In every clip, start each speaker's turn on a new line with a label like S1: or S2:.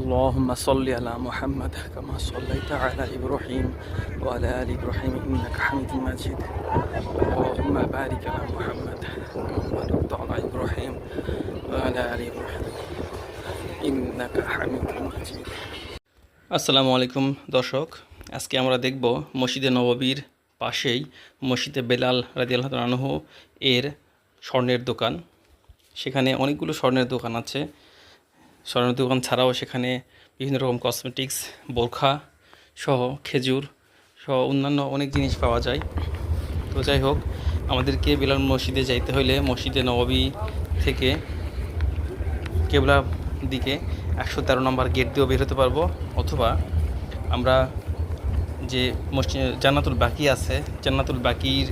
S1: اللهم صل على محمد كما صليت على إبراهيم وعلى آل إبراهيم إنك حميد مجيد اللهم بارك على محمد كما باركت على إبراهيم وعلى آل إبراهيم إنك حميد مجيد আসসালামু আলাইকুম দর্শক আজকে আমরা দেখব মসজিদে নববীর পাশেই মসজিদে বেলাল রাদিয়াল্লাহু তাআলা আনহু এর স্বর্ণের দোকান সেখানে অনেকগুলো স্বর্ণের দোকান আছে স্বর্ণের দোকান ছাড়াও সেখানে বিভিন্ন রকম কসমেটিক্স বোরখা সহ খেজুর সহ অন্যান্য অনেক জিনিস পাওয়া যায়। তো যাই হোক, আমাদেরকে বেলাল মসজিদে যাইতে হলে মসজিদে নববী থেকে কেবলা দিকে একশো তেরো নম্বর গেট দিয়েও বের হতে পারব। অথবা আমরা যে মসজিদ, জান্নাতুল বাকি আছে, জান্নাতুল বাকির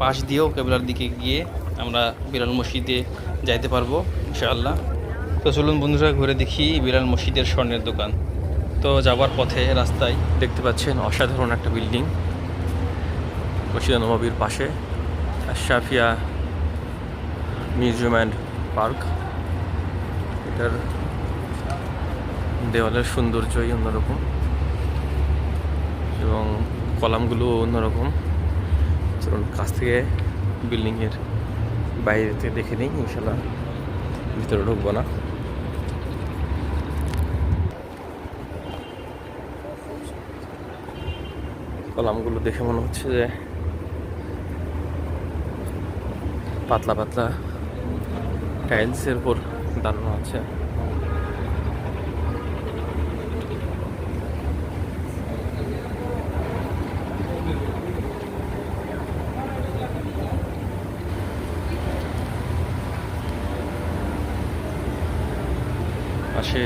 S1: পাশ দিয়েও কেবলার দিকে গিয়ে আমরা বিলাল মসজিদে যাইতে পারব, ইনশাআল্লাহ। তো চলুন বন্ধুরা, ঘুরে দেখি বিলাল মসজিদের স্বর্ণের দোকান। তো যাওয়ার পথে রাস্তায় দেখতে পাচ্ছেন অসাধারণ একটা বিল্ডিং। মসজিদ নবাবির পাশে শাফিয়া মিউজিয়াম অ্যান্ড পার্ক। এটার দেওয়ালের সৌন্দর্যই অন্যরকম এবং কলামগুলো অন্যরকম। চলুন কাছ থেকে বিল্ডিংয়ের বাইরে দেখে নিই ইনশাল্লাহ ভিতরে ঢুকবো না। কলামগুলো দেখে মনে হচ্ছে যে পাতলা পাতলা টাইলসের উপর দাঁড়ানো আছে। পাশে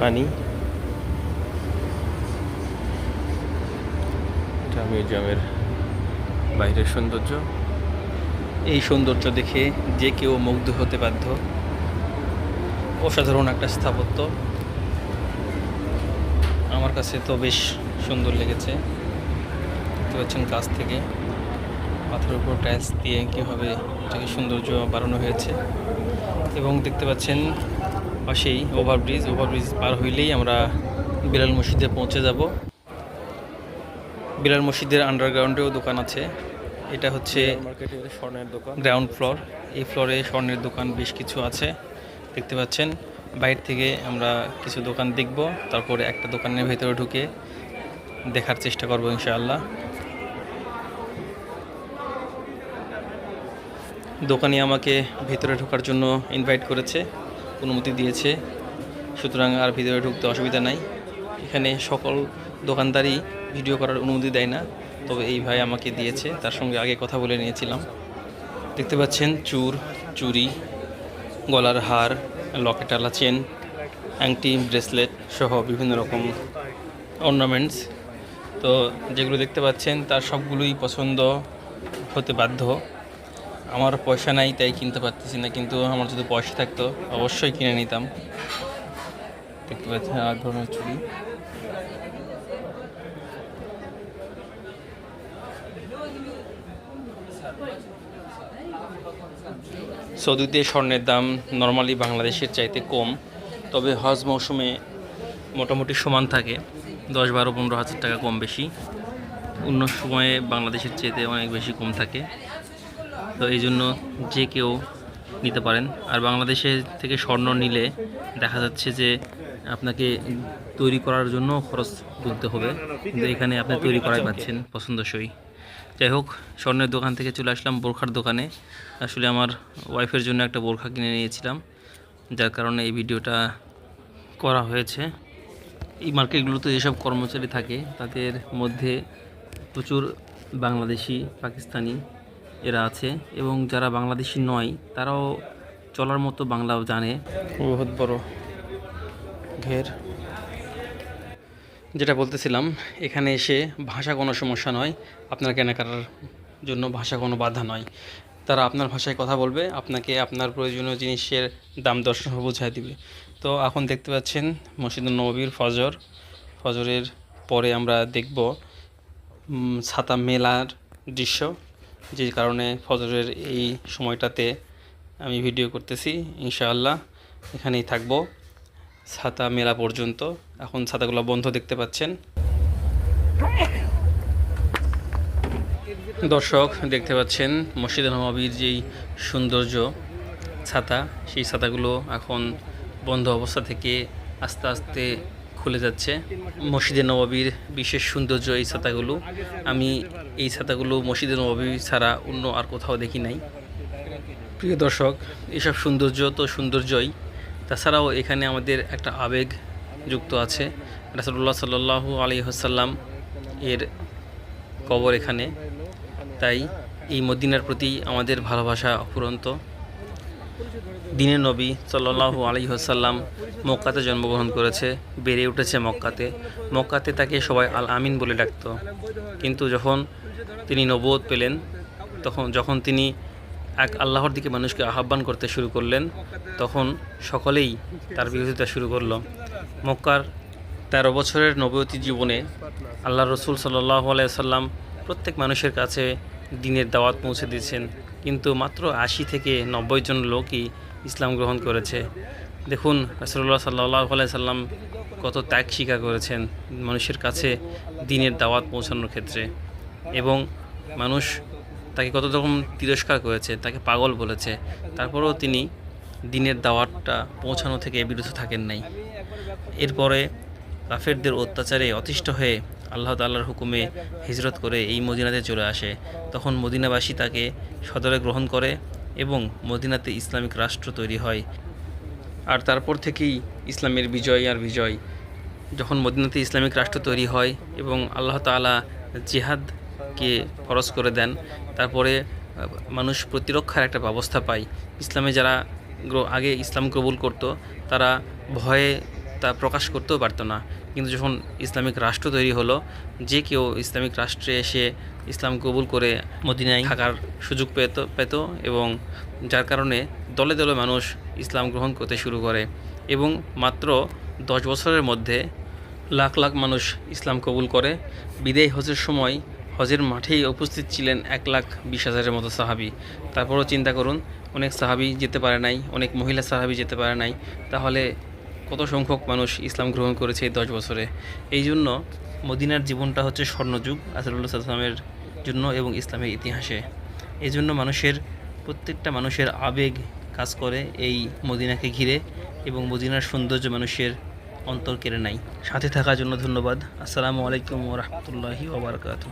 S1: পানি এটা মিউজিয়ামের বাইরের সৌন্দর্য। এই সৌন্দর্য দেখে যে কেউ মুগ্ধ হতে বাধ্য। অসাধারণ একটা স্থাপত্য। আমার কাছে তো বেশ সুন্দর লেগেছে। দেখতে পাচ্ছেন কাছ থেকে পাথরের উপর টাইলস দিয়ে কীভাবে এটাকে সৌন্দর্য বাড়ানো হয়েছে। এবং দেখতে পাচ্ছেন পাশেই ওভারব্রিজ। ওভারব্রিজ পার হইলেই আমরা বিলাল মসজিদে পৌঁছে যাব। বিলাল মসজিদের আন্ডারগ্রাউন্ডেও দোকান আছে। এটা হচ্ছে
S2: মার্কেটের স্বর্ণের দোকান।
S1: গ্রাউন্ড ফ্লোর এই ফ্লোরে স্বর্ণের দোকান বেশ কিছু আছে। দেখতে পাচ্ছেন বাইরে থেকে আমরা কিছু দোকান দেখব। তারপরে একটা দোকানের ভেতরে ঢুকে দেখার চেষ্টা করব ইনশাআল্লাহ। দোকানি আমাকে ভেতরে ঢোকার জন্য ইনভাইট করেছে অনুমতি দিয়েছে। সুতরাং আর ভিতরে ঢুকতে অসুবিধা নাই। এখানে সকল দোকানদারই ভিডিও করার অনুমতি দেয় না। তবে এই ভাই আমাকে দিয়েছে, তার সঙ্গে আগে কথা বলে নিয়েছিলাম। দেখতে পাচ্ছেন, চুর, চুরি, গলার হার, লকেটালা চেন আংটি ব্রেসলেট সহ বিভিন্ন রকম অর্নামেন্টস তো যেগুলো দেখতে পাচ্ছেন, তার সবগুলোই পছন্দ হতে বাধ্য। আমার পয়সা নাই, তাই কিনতে পারতেছি না, কিন্তু আমার যদি পয়সা থাকতো, অবশ্যই কিনে নিতাম। দেখতে পাচ্ছেন আর ধরনের চুড়ি সৌদিতে স্বর্ণের দাম নর্মালি বাংলাদেশের চাইতে কম, তবে হজ মৌসুমে মোটামুটি সমান থাকে, দশ বারো পনেরো হাজার টাকা কম বেশি। অন্য সময়ে বাংলাদেশের চাইতে অনেক বেশি কম থাকে। তো এই জন্য যে কেউ নিতে পারেন। আর বাংলাদেশে থেকে স্বর্ণ নিলে দেখা যাচ্ছে যে আপনাকে তৈরি করার জন্য খরচ গুনতে হবে। কিন্তু এখানে আপনি তৈরি করাই পাচ্ছেন পছন্দসই। যাই হোক, স্বর্ণের দোকান থেকে চলে আসলাম বোরখার দোকানে। আসলে আমার ওয়াইফের জন্য একটা বোরখা কিনে নিয়েছিলাম, যার কারণে এই ভিডিওটা করা হয়েছে। এই মার্কেটগুলোতে যেসব কর্মচারী থাকে, তাদের মধ্যে প্রচুর বাংলাদেশি, পাকিস্তানি এরা আছে এবং যারা বাংলাদেশি নয়, তারাও চলার মতো বাংলাও জানে। বহুত বড় ঘের। যেটা বলতেছিলাম, এখানে এসে ভাষা কোনো সমস্যা নয়, আপনার কেনাকাটার জন্য ভাষা কোনো বাধা নয়। তারা আপনার ভাষায় কথা বলবে, আপনাকে আপনার প্রয়োজনীয় জিনিসের দাম দর সহ বোঝায় দিবে। তো এখন দেখতে পাচ্ছেন মসজিদুল নবীর ফজর। ফজরের পরে আমরা দেখব ছাতা মেলার দৃশ্য, যে কারণে ফজরের এই সময়টাতে আমি ভিডিও করতেছি, ইনশাআল্লাহ। এখানেই থাকব। ছাতা মেলা পর্যন্ত। এখন ছাতাগুলো বন্ধ দেখতে পাচ্ছেন। দর্শক, দেখতে পাচ্ছেন মসজিদ নবাবির যেই সৌন্দর্য ছাতা, সেই ছাতাগুলো এখন বন্ধ অবস্থা থেকে আস্তে আস্তে খুলে যাচ্ছে। মসজিদে নবাবির বিশেষ সৌন্দর্য এই ছাতাগুলো। আমি এই ছাতাগুলো মসজিদে নবাবি ছাড়া অন্য আর কোথাও দেখি নাই। প্রিয় দর্শক, এসব সৌন্দর্য তো সৌন্দর্যই। তাছাড়াও এখানে আমাদের একটা আবেগ যুক্ত আছে। রাসুল্লাহ সাল্লাহু আলী হাসাল্লাম এর কবর এখানে। তাই এই মদিনার প্রতি আমাদের ভালোবাসা অফুরন্ত। দিনে নবী সাল্লাহু আলী হাসাল্লাম মক্কাতে জন্মগ্রহণ করেছে, বেড়ে উঠেছে মক্কাতে। মক্কাতে তাকে সবাই আল আমিন বলে ডাকত। কিন্তু যখন তিনি নবোধ পেলেন, তখন, যখন তিনি এক আল্লাহর দিকে মানুষকে আহ্বান করতে শুরু করলেন, তখন সকলেই তার বিরোধিতা শুরু করল। মক্কার তেরো বছরের নবতী জীবনে আল্লাহ রসুল সাল্লাহ আলাইসাল্লাম প্রত্যেক মানুষের কাছে দিনের দাওয়াত পৌঁছে দিয়েছেন, কিন্তু মাত্র আশি থেকে নব্বই জন লোকই ইসলাম গ্রহণ করেছে। দেখুন রসুল্লাহ সাল্লাহ আলাইসাল্লাম কত ত্যাগ স্বীকার করেছেন মানুষের কাছে দিনের দাওয়াত পৌঁছানোর ক্ষেত্রে। এবং মানুষ তাকে কত রকম তিরস্কার করেছে, তাকে পাগল বলেছে, তারপরেও তিনি দিনের দাওয়াতটা পৌঁছানো থেকে বিরত থাকেন নাই। এরপরে কাফেরদের অত্যাচারে অতিষ্ঠ হয়ে আল্লাহ তাল্লাহর হুকুমে হিজরত করে এই মদিনাতে চলে আসে। তখন মদিনাবাসী তাকে সদরে গ্রহণ করে এবং মদিনাতে ইসলামিক রাষ্ট্র তৈরি হয়। আর তারপর থেকেই ইসলামের বিজয় আর বিজয়। যখন মদিনাতে ইসলামিক রাষ্ট্র তৈরি হয় এবং আল্লাহ তাআলা জিহাদকে খরচ করে দেন। তারপরে মানুষ প্রতিরক্ষার একটা ব্যবস্থা পায়। ইসলামে যারা আগে ইসলাম কবুল করত তারা ভয়ে তা প্রকাশ করতেও পারতো না। কিন্তু যখন ইসলামিক রাষ্ট্র তৈরি হলো যে কেউ ইসলামিক রাষ্ট্রে এসে ইসলাম কবুল করে মদিনায় থাকার সুযোগ পেত পেত এবং যার কারণে দলে দলে মানুষ ইসলাম গ্রহণ করতে শুরু করে এবং মাত্র দশ বছরের মধ্যে লাখ লাখ মানুষ ইসলাম কবুল করে। বিদায় হজের সময় হজের মাঠেই উপস্থিত ছিলেন এক লাখ বিশ হাজারের মতো সাহাবি। তারপরও চিন্তা করুন, অনেক সাহাবি যেতে পারে নাই, অনেক মহিলা সাহাবি যেতে পারে নাই। তাহলে কত সংখ্যক মানুষ ইসলাম গ্রহণ করেছে এই দশ বছরে? এই জন্য মদিনার জীবনটা হচ্ছে স্বর্ণযুগ আসরুল্লাহ সাল্লামের জন্য এবং ইসলামের ইতিহাসে। এই জন্য মানুষের, প্রত্যেকটা মানুষের আবেগ কাজ করে এই মদিনাকে ঘিরে এবং মদিনার সৌন্দর্য মানুষের অন্তর কেড়ে নাই সাথে থাকার জন্য ধন্যবাদ। আসসালামু আলাইকুম রহমতুল্লাহি ওবরাকাতু